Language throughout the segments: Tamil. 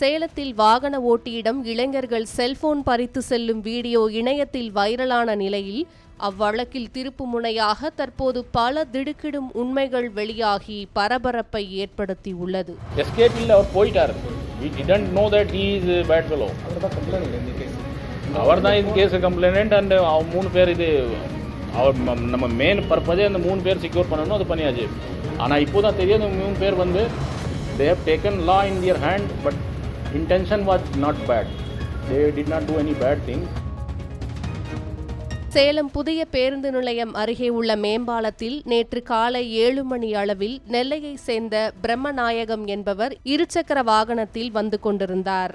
சேலத்தில் வாகன ஓட்டியிடம் இளைஞர்கள் செல்போன் பறித்து செல்லும் வீடியோ இணையத்தில் வைரலான நிலையில் அவ்வழக்கில் திருப்பு முனையாக தற்போது பல திடுக்கிடும் உண்மைகள் வெளியாகி பரபரப்பை ஏற்படுத்தியுள்ளது. எஸ்கேப் இல்லை அவர் தான் இது கேஸ் கம்ப்ளைண்ட் அண்ட் மூணு பேர் இது அவர் நம்ம மெயின் பர்பஸே அந்த மூணு பேர் செக்யூர் பண்ணணும் அது பண்ணியாச்சு. ஆனால் இப்போ தான் தெரியும் அந்த மூணு பேர் வந்து they have taken law in their hand but intention was not bad they did not do any bad thing Salem புதிய பேருந்து நிலையம் அருகே உள்ள மேம்பாலத்தில் நேற்று காலை ஏழு மணி அளவில் நெல்லையை சேர்ந்த பிரம்மநாயகம் என்பவர் இருசக்கர வாகனத்தில் வந்து கொண்டிருந்தார்.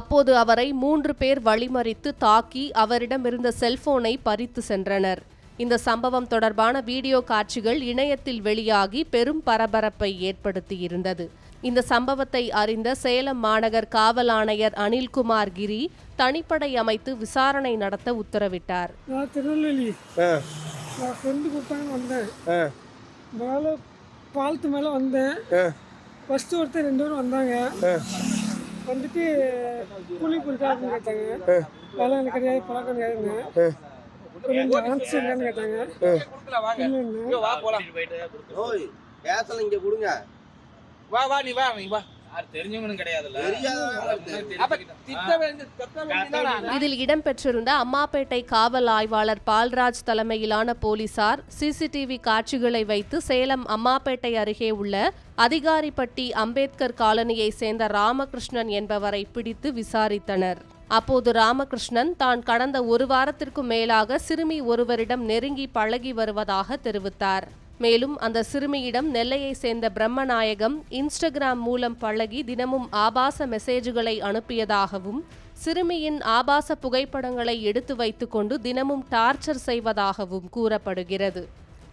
அப்போது அவரை மூன்று பேர் வழிமறித்து தாக்கி அவரிடம் இருந்த செல்போனை பறித்து சென்றனர். இந்த சம்பவம் தொடர்பான வீடியோ காட்சிகள் இணையத்தில் வெளியாகி பெரும் பரபரப்பை ஏற்படுத்தியிருந்தது. இந்த சம்பவத்தை அறிந்த சேலம் மாநகர் காவல் ஆணையர் அனில்குமார் கிரி தனிப்படை அமைத்து விசாரணை நடத்த உத்தரவிட்டார். நான் திருநெல்வேலி. நான் ஃப்ரெண்டு கொடுத்தாங்க வந்தேன். மேலே பாலத்து மேலே வந்தேன். ஃபஸ்ட்டு ஒருத்தர் ரெண்டு பேரும் வந்தாங்க. வந்துட்டு கூலி கொடுத்தா அப்படின்னு கேட்டாங்க வேலை எனக்கு கிடையாது பழக்கம் கிடையாதுங்க ஆன்சர் இல்லைன்னு கேட்டாங்க. இல்லைன்னு. ஓய் கேசல இங்க கொடுங்க. வா வா நீ வா நீ வா. இதில் இடம்பெற்றிருந்த அம்மாப்பேட்டை காவல் ஆய்வாளர் பால்ராஜ் தலைமையிலான போலீசார் சிசிடிவி காட்சிகளை வைத்து சேலம் அம்மாப்பேட்டை அருகே உள்ள அதிகாரிப்பட்டி அம்பேத்கர் காலனியை சேர்ந்த ராமகிருஷ்ணன் என்பவரை பிடித்து விசாரித்தனர். அப்போது ராமகிருஷ்ணன் தான் கடந்த ஒரு வாரத்திற்கு மேலாக சிறுமி ஒருவரிடம் நெருங்கி பழகி வருவதாக தெரிவித்தார். மேலும் அந்த சிறுமியிடம் நெல்லையை சேர்ந்த பிரம்மநாயகம் இன்ஸ்டாகிராம் மூலம் பழகி தினமும் ஆபாச மெசேஜுகளை அனுப்பியதாகவும் சிறுமியின் ஆபாச புகைப்படங்களை எடுத்து வைத்துக்கொண்டு தினமும் டார்ச்சர் செய்வதாகவும் கூறப்படுகிறது.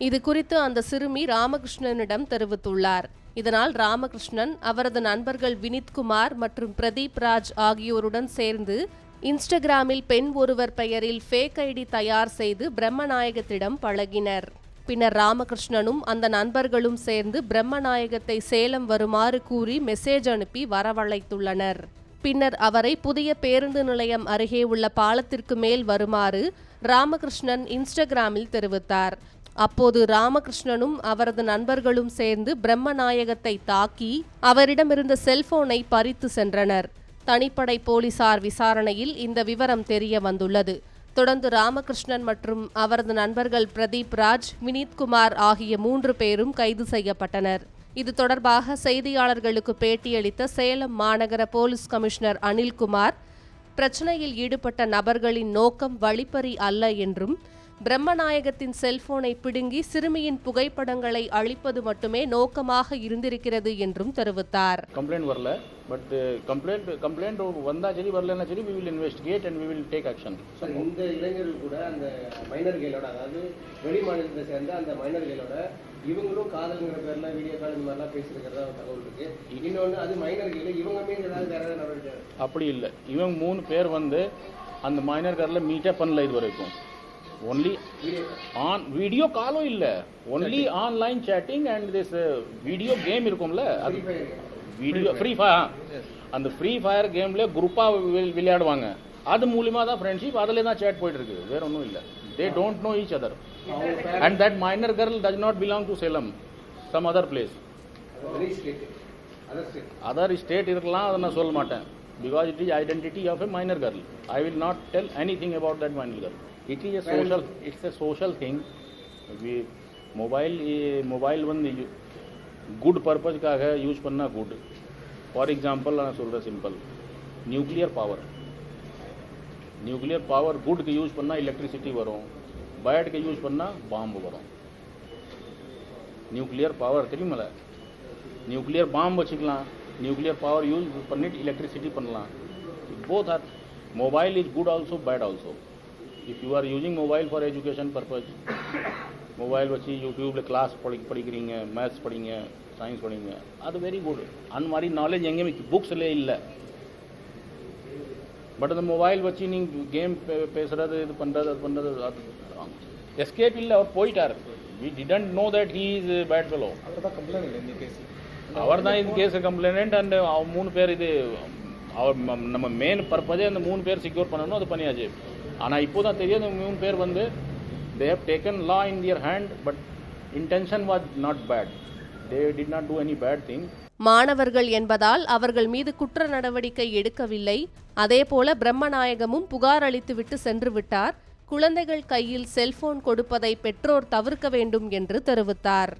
இது குறித்து அந்த சிறுமி ராமகிருஷ்ணனிடம் தெரிவித்துள்ளார். இதனால் ராமகிருஷ்ணன் அவரது நண்பர்கள் வினித்குமார் மற்றும் பிரதீப் ராஜ் ஆகியோருடன் சேர்ந்து இன்ஸ்டாகிராமில் பெண் ஒருவர் பெயரில் ஃபேக் ஐடி தயார் செய்து பிரம்மநாயகத்திடம் பழகினர். பின்னர் ராமகிருஷ்ணனும் அந்த நண்பர்களும் சேர்ந்து பிரம்மநாயகத்தை சேலம் வருமாறு கூறி மெசேஜ் அனுப்பி வரவழைத்துள்ளனர். பின்னர் அவரை புதிய பேருந்து நிலையம் அருகே உள்ள பாலத்திற்கு மேல் வருமாறு ராமகிருஷ்ணன் இன்ஸ்டாகிராமில் தெரிவித்தார். அப்போது ராமகிருஷ்ணனும் அவரது நண்பர்களும் சேர்ந்து பிரம்மநாயகத்தை தாக்கி அவரிடமிருந்த செல்போனை பறித்து சென்றனர். தனிப்படை போலீசார் விசாரணையில் இந்த விவரம் தெரிய வந்துள்ளது. தொடர்ந்து ராமகிருஷ்ணன் மற்றும் அவரது நண்பர்கள் பிரதீப் ராஜ் வினீத்குமார் ஆகிய மூன்று பேரும் கைது செய்யப்பட்டனர். இது தொடர்பாக செய்தியாளர்களுக்கு பேட்டியளித்த சேலம் மாநகர போலீஸ் கமிஷனர் அனில்குமார் பிரச்சனையில் ஈடுபட்ட நபர்களின் நோக்கம் வழிப்பறி அல்ல என்றும் பிரம்மநாயகத்தின் செல்போனை பிடுங்கி சிறுமியின் புகைப்படங்களை அழிப்பது மட்டுமே நோக்கமாக இருந்திருக்கிறது என்றும் தெரிவித்தார். கம்ப்ளைண்ட் வரல. பட் கம்ப்ளைண்ட் கம்ப்ளைண்ட் வந்தா சரி வரலன்னா சரி we will investigate and we will take action sir இந்த இளைஞர்கள் கூட அந்த மைனர்களோட அதாவது வெளி மாநிலத்தை சேர்ந்த அந்த மைனர்களோட இவங்களும் காதல்ங்கிற பேர்ல வீடியோ கால் இந்த மாதிரிலாம் பேசியிருக்கிறதா ஒரு தகவல் இருக்கு. இன்னொன்று அது மைனர்கள் இவங்க மீது ஏதாவது வேற ஏதாவது நடவடிக்கை அப்படி இல்லை. இவங்க மூணு பேர் வந்து அந்த மைனர் காரில் மீட்டே பண்ணல இது வரைக்கும். ஒன்லி ஆன் வீடியோ காலும் இல்லை. Only online chatting and this video game இருக்கும்ல அது வீடியோ ஃப்ரீ ஃபயர் அந்த ஃப்ரீ ஃபயர் கேமில் குரூப்பாக விளையாடுவாங்க. அது மூலியமா தான் ஃப்ரெண்ட்ஷிப் அதில் தான் சேட் போயிட்டு இருக்குது வேற ஒன்றும் இல்லை. They don't know each other and that minor girl does not belong to Salem some other place other state இருக்கலாம் அதை நான் சொல்ல மாட்டேன். Because it is identity of a minor girl I will not tell anything about that minor girl it is a social it's a social thing we mobile mobile வந்து குட் பர்பஸ்க்காக யூஸ் பண்ணால் குட் ஃபார் எக்ஸாம்பிள் நான் சொல்கிறேன் simple nuclear power nuclear power குட்க்கு use பண்ணால் எலக்ட்ரிசிட்டி வரும் பேட்க்கு யூஸ் பண்ணால் பாம்பு வரும் நியூக்ளியர் பவர் தெரியுமில்ல நியூக்ளியர் பாம்பு வச்சுக்கலாம் நியூக்ளியர் பவர் யூஸ் பண்ணிட்டு எலக்ட்ரிசிட்டி பண்ணலாம் both are mobile is good also bad also if you are using mobile for education purpose mobile வச்சு யூடியூப்பில் கிளாஸ் படி படிக்கிறீங்க மேத்ஸ் படிங்க சயின்ஸ் படிங்க அது வெரி குட் அந்த மாதிரி நாலேஜ் எங்கேயுமே புக்ஸ்லே இல்லை. பட் அந்த மொபைல் வச்சு நீங்கள் கேம் பேசுறது இது பண்ணுறது அது பண்ணுறது அது எஸ்கேப் இல்லை. அவர் போயிட்டார். We didn't know that he is bad fellow அவர் தான் இது கேஸ் கம்ப்ளைண்ட் அண்ட் மூணு பேர் இது அவர் நம்ம மெயின் பர்பஸே அந்த மூணு பேர் செக்யூர் பண்ணணும் அது பண்ணியாச்சு. ஆனால் இப்போ தான் தெரியாது மூணு பேர் வந்து they have taken law in their hand but intention was not bad they did not do any bad thing மாணவர்கள் என்பதால் அவர்கள் மீது குற்ற நடவடிக்கை எடுக்கவில்லை. அதேபோல பிரம்மநாயகமும் புகார் அளித்துவிட்டு சென்று விட்டார். குழந்தைகள் கையில் செல்போன் கொடுப்பதை பெற்றோர் தவிர்க்க வேண்டும் என்று தெரிவித்தார்.